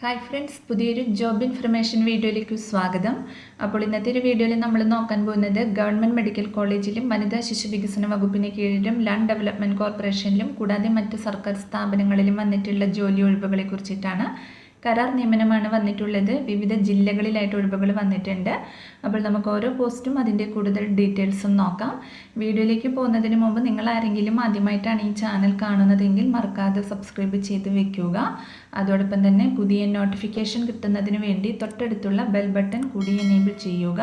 Hi friends പുതിയൊരു job information വീഡിയോയിലേക്ക് സ്വാഗതം. അപ്പോൾ ഇന്നത്തെ ഒരു വീഡിയോയിൽ നമ്മൾ നോക്കാൻ പോകുന്നത് ഗവൺമെന്റ് മെഡിക്കൽ കോളേജിലും വനിതാ ശിശു വികസന വകുപ്പിന് കീഴിലും ലാൻഡ് ഡെവലപ്മെന്റ് കോർപ്പറേഷനിലും കൂടാതെ മറ്റ് സർക്കാർ സ്ഥാപനങ്ങളിലും വന്നിട്ടുള്ള ജോലി ഒഴിവുകളെ കുറിച്ചിട്ടാണ്. കരാർ നിയമനമാണ് വന്നിട്ടുള്ളത്. വിവിധ ജില്ലകളിലായിട്ട് ഒഴിവുകൾ വന്നിട്ടുണ്ട്. അപ്പോൾ നമുക്ക് ഓരോ പോസ്റ്റും അതിന്റെ കൂടുതൽ ഡീറ്റെയിൽസും നോക്കാം. വീഡിയോയിലേക്ക് പോകുന്നതിന് മുമ്പ് നിങ്ങൾ ആരെങ്കിലും ആദ്യമായിട്ടാണ് ഈ ചാനൽ കാണുന്നതെങ്കിൽ മറക്കാതെ സബ്സ്ക്രൈബ് ചെയ്ത് വെക്കുക. അതോടൊപ്പം തന്നെ പുതിയ നോട്ടിഫിക്കേഷൻ കിട്ടുന്നതിന് വേണ്ടി തൊട്ടടുത്തുള്ള ബെൽ ബട്ടൺ കൂടി എനേബിൾ ചെയ്യുക.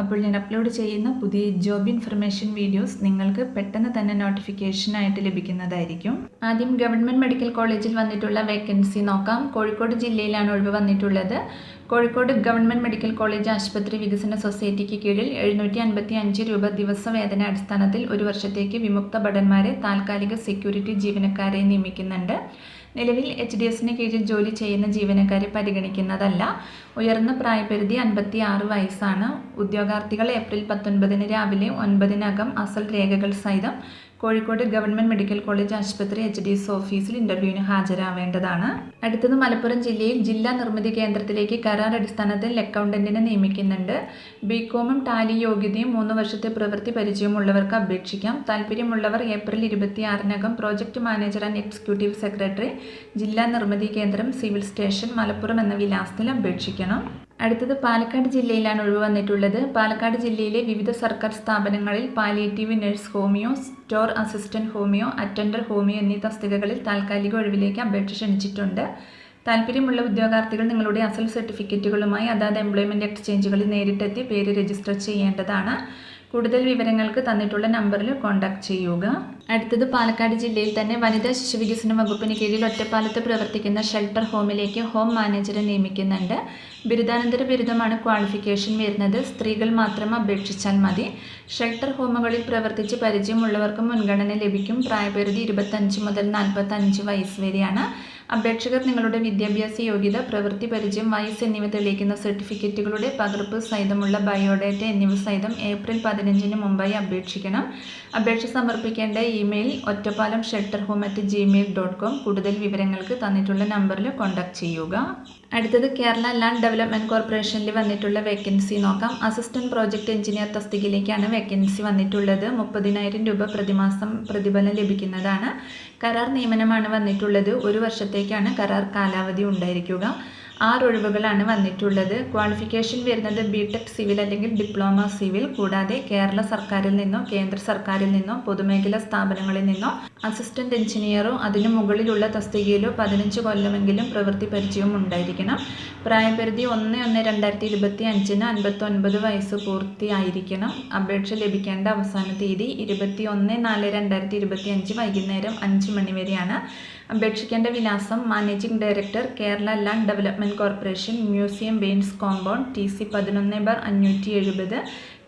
അപ്പോൾ ഞാൻ അപ്ലോഡ് ചെയ്യുന്ന പുതിയ ജോബ് ഇൻഫർമേഷൻ വീഡിയോസ് നിങ്ങൾക്ക് പെട്ടെന്ന് തന്നെ നോട്ടിഫിക്കേഷനായിട്ട് ലഭിക്കുന്നതായിരിക്കും. ആദ്യം ഗവൺമെന്റ് മെഡിക്കൽ കോളേജിൽ വന്നിട്ടുള്ള വേക്കൻസി നോക്കാം. കോഴിക്കോട് ജില്ലയിലാണ് ഒഴിവ് വന്നിട്ടുള്ളത്. കോഴിക്കോട് ഗവൺമെന്റ് മെഡിക്കൽ കോളേജ് ആശുപത്രി വികസന സൊസൈറ്റിക്ക് കീഴിൽ എഴുന്നൂറ്റി അൻപത്തി അഞ്ച് രൂപ ദിവസവേതന അടിസ്ഥാനത്തിൽ ഒരു വർഷത്തേക്ക് വിമുക്ത ഭടന്മാരെ താൽക്കാലിക സെക്യൂരിറ്റി ജീവനക്കാരെ നിയമിക്കുന്നുണ്ട്. നിലവിൽ എച്ച് ഡി എസിന് കീഴിൽ ജോലി ചെയ്യുന്ന ജീവനക്കാരെ പരിഗണിക്കുന്നതല്ല. ഉയർന്ന പ്രായപരിധി അൻപത്തി ആറ് വയസ്സാണ്. ഉദ്യോഗാർത്ഥികൾ ഏപ്രിൽ പത്തൊൻപതിന് രാവിലെ ഒൻപതിനകം അസൽ രേഖകൾ സഹിതം കോഴിക്കോട് ഗവൺമെന്റ് മെഡിക്കൽ കോളേജ് ആശുപത്രി എച്ച് ഡി എസ് ഓഫീസിൽ ഇന്റർവ്യൂവിന് ഹാജരാവേണ്ടതാണ്. അടുത്തത് മലപ്പുറം ജില്ലയിൽ ജില്ലാ നിർമ്മിതി കേന്ദ്രത്തിലേക്ക് കരാർ അടിസ്ഥാനത്തിൽ അക്കൗണ്ടന്റിനെ നിയമിക്കുന്നുണ്ട്. ബികോമും ടാലി യോഗ്യതയും മൂന്ന് വർഷത്തെ പ്രവൃത്തി പരിചയമുള്ളവർക്ക് അപേക്ഷിക്കാം. താല്പര്യമുള്ളവർ April ഇരുപത്തിയാറിനകം project manager and executive secretary ജില്ലാ നിർമ്മിതി കേന്ദ്രം സിവിൽ സ്റ്റേഷൻ മലപ്പുറം എന്ന വിലാസത്തിൽ അപേക്ഷിക്കണം. അടുത്തത് പാലക്കാട് ജില്ലയിലാണ് ഒഴിവ് വന്നിട്ടുള്ളത് പാലക്കാട് ജില്ലയിലെ വിവിധ സർക്കാർ സ്ഥാപനങ്ങളിൽ palliative nurse homeo store assistant homeo attender homeo എന്നീ തസ്തികകളിൽ താൽക്കാലിക ഒഴിവിലേക്ക് അപേക്ഷ ക്ഷണിച്ചിട്ടുണ്ട്. താല്പര്യമുള്ള ഉദ്യോഗാർത്ഥികൾ നിങ്ങളുടെ അസൽ സർട്ടിഫിക്കറ്റുകളുമായി അതാത് എംപ്ലോയ്മെന്റ് എക്സ്ചേഞ്ചുകളിൽ നേരിട്ടെത്തി പേര് രജിസ്റ്റർ ചെയ്യേണ്ടതാണ്. കൂടുതൽ വിവരങ്ങൾക്ക് തന്നിട്ടുള്ള നമ്പറിൽ കോൺടാക്ട് ചെയ്യുക. അടുത്തത് പാലക്കാട് ജില്ലയിൽ തന്നെ വനിതാ ശിശു വികസന വകുപ്പിന് കീഴിൽ ഒറ്റപ്പാലത്ത് പ്രവർത്തിക്കുന്ന ഷെൽട്ടർ ഹോമിലേക്ക് ഹോം മാനേജറെ നിയമിക്കുന്നുണ്ട്. ബിരുദാനന്തര ബിരുദമാണ് ക്വാളിഫിക്കേഷൻ വരുന്നത്. സ്ത്രീകൾ മാത്രം അപേക്ഷിച്ചാൽ മതി. ഷെൽട്ടർ ഹോമുകളിൽ പ്രവർത്തിച്ച് പരിചയമുള്ളവർക്ക് മുൻഗണന ലഭിക്കും. പ്രായപരിധി ഇരുപത്തഞ്ച് മുതൽ നാൽപ്പത്തഞ്ച് വയസ്സ് വരെയാണ്. അപേക്ഷകർ നിങ്ങളുടെ വിദ്യാഭ്യാസ യോഗ്യത പ്രവൃത്തി പരിചയം വയസ്സ് എന്നിവ തെളിയിക്കുന്ന സർട്ടിഫിക്കറ്റുകളുടെ പകർപ്പ് സഹിതമുള്ള ബയോഡേറ്റ എന്നിവ സഹിതം ഏപ്രിൽ പതിനഞ്ചിന് മുമ്പായി അപേക്ഷിക്കണം. അപേക്ഷ സമർപ്പിക്കേണ്ട email Ottapalam shelter home at Gmail dot com കൂടുതൽ വിവരങ്ങൾക്ക് തന്നിട്ടുള്ള നമ്പറിൽ കോൺടാക്ട് ചെയ്യുക. അടുത്തത് കേരള ലാൻഡ് ഡെവലപ്മെന്റ് കോർപ്പറേഷനിൽ വന്നിട്ടുള്ള വേക്കൻസി നോക്കാം. അസിസ്റ്റന്റ് പ്രോജക്റ്റ് എഞ്ചിനീയർ തസ്തികയിലേക്കാണ് വേക്കൻസി വന്നിട്ടുള്ളത്. മുപ്പതിനായിരം രൂപ പ്രതിമാസം പ്രതിഫലം ലഭിക്കുന്നതാണ്. കരാർ നിയമനമാണ് വന്നിട്ടുള്ളത്. ഒരു വർഷത്തേക്കാണ് കരാർ കാലാവധി ഉണ്ടായിരിക്കുക. ആറ് ഒഴിവുകളാണ് വന്നിട്ടുള്ളത്. ക്വാളിഫിക്കേഷൻ വരുന്നത് ബി ടെക് സിവിൽ അല്ലെങ്കിൽ ഡിപ്ലോമ സിവിൽ. കൂടാതെ കേരള സർക്കാരിൽ നിന്നോ കേന്ദ്ര സർക്കാരിൽ നിന്നോ പൊതുമേഖലാ സ്ഥാപനങ്ങളിൽ നിന്നോ അസിസ്റ്റന്റ് എഞ്ചിനീയറോ അതിനു മുകളിലുള്ള തസ്തികയിലോ പതിനഞ്ച് കൊല്ലമെങ്കിലും പ്രവൃത്തി പരിചയവും ഉണ്ടായിരിക്കണം. പ്രായപരിധി ഒന്ന് ഒന്ന് രണ്ടായിരത്തി ഇരുപത്തി അഞ്ചിന് അൻപത്തൊൻപത് വയസ്സ് പൂർത്തിയായിരിക്കണം. അപേക്ഷ ലഭിക്കേണ്ട അവസാന തീയതി ഇരുപത്തി ഒന്ന് നാല് രണ്ടായിരത്തി ഇരുപത്തി അഞ്ച് വൈകുന്നേരം അഞ്ച് മണി വരെയാണ്. അപേക്ഷിക്കേണ്ട വിലാസം managing director Kerala land development corporation museum Bains compound T C പതിനൊന്ന് ബാർ അഞ്ഞൂറ്റി എഴുപത്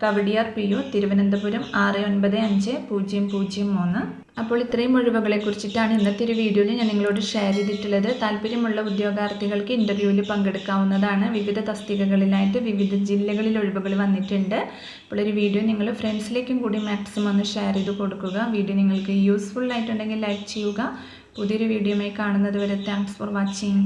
കവടിയാർ പി യു തിരുവനന്തപുരം ആറ് ഒൻപത് അഞ്ച് പൂജ്യം പൂജ്യം മൂന്ന്. അപ്പോൾ ഇത്രയും ഒഴിവുകളെ കുറിച്ചിട്ടാണ് ഇന്നത്തെ ഒരു വീഡിയോയിൽ ഞാൻ നിങ്ങളോട് ഷെയർ ചെയ്തിട്ടുള്ളത്. താല്പര്യമുള്ള ഉദ്യോഗാർത്ഥികൾക്ക് ഇന്റർവ്യൂവിൽ പങ്കെടുക്കാവുന്നതാണ്. വിവിധ തസ്തികകളിലായിട്ട് വിവിധ ജില്ലകളിൽ ഒഴിവുകൾ വന്നിട്ടുണ്ട്. അപ്പോൾ ഒരു വീഡിയോ നിങ്ങൾ ഫ്രണ്ട്സിലേക്കും കൂടി മാക്സിമം ഒന്ന് ഷെയർ ചെയ്ത് കൊടുക്കുക. വീഡിയോ നിങ്ങൾക്ക് യൂസ്ഫുൾ ആയിട്ടുണ്ടെങ്കിൽ ലൈക്ക് ചെയ്യുക. പുതിയൊരു വീഡിയോയുമായി കാണുന്നത് വരെ താങ്ക്സ് ഫോർ വാച്ചിങ്